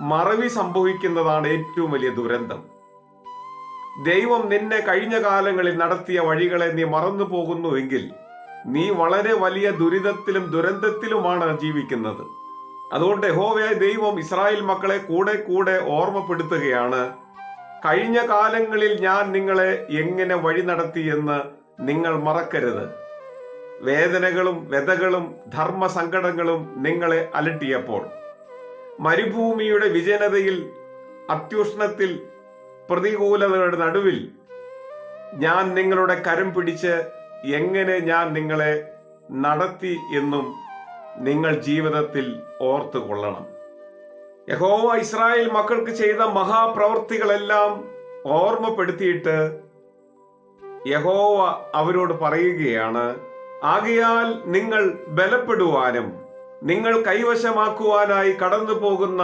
മറവി സംഭവിക്കുന്നതാണ് ഏറ്റവും വലിയ ദുരന്തം. ദൈവം നിന്നെ കഴിഞ്ഞ കാലങ്ങളിൽ നടത്തിയ വഴികളെ നീ മറന്നു പോകുന്നുവെങ്കിൽ നീ വളരെ വലിയ ദുരിതത്തിലും ദുരന്തത്തിലുമാണ് ജീവിക്കുന്നത്. അതുകൊണ്ട് യഹോവയായ ദൈവം ഇസ്രായേൽ മക്കളെ കൂടെ കൂടെ ഓർമ്മപ്പെടുത്തുകയാണ് കഴിഞ്ഞ കാലങ്ങളിൽ ഞാൻ നിങ്ങളെ എങ്ങനെ വഴി നടത്തിയെന്ന് നിങ്ങൾ മറക്കരുത്. വേദനകളും വ്യതകളും ധർമ്മസങ്കടങ്ങളും നിങ്ങളെ അലട്ടിയപ്പോൾ. മരുഭൂമിയുടെ വിജനതയിൽ അത്യുഷ്ണത്തിൽ പ്രതികൂലതയുടെ നടുവിൽ ഞാൻ നിങ്ങളുടെ കരം പിടിച്ച് എങ്ങനെ ഞാൻ നിങ്ങളെ നടത്തി എന്നും നിങ്ങൾ ജീവിതത്തിൽ ഓർത്തുകൊള്ളണം. യഹോവ ഇസ്രായേൽ മക്കൾക്ക് ചെയ്ത മഹാപ്രവർത്തികളെല്ലാം ഓർമ്മപ്പെടുത്തിയിട്ട് യഹോവ അവരോട് പറയുകയാണ് ആകയാൽ നിങ്ങൾ ബലപ്പെടുവാനും നിങ്ങൾ കൈവശമാക്കുവാനായി കടന്നു പോകുന്ന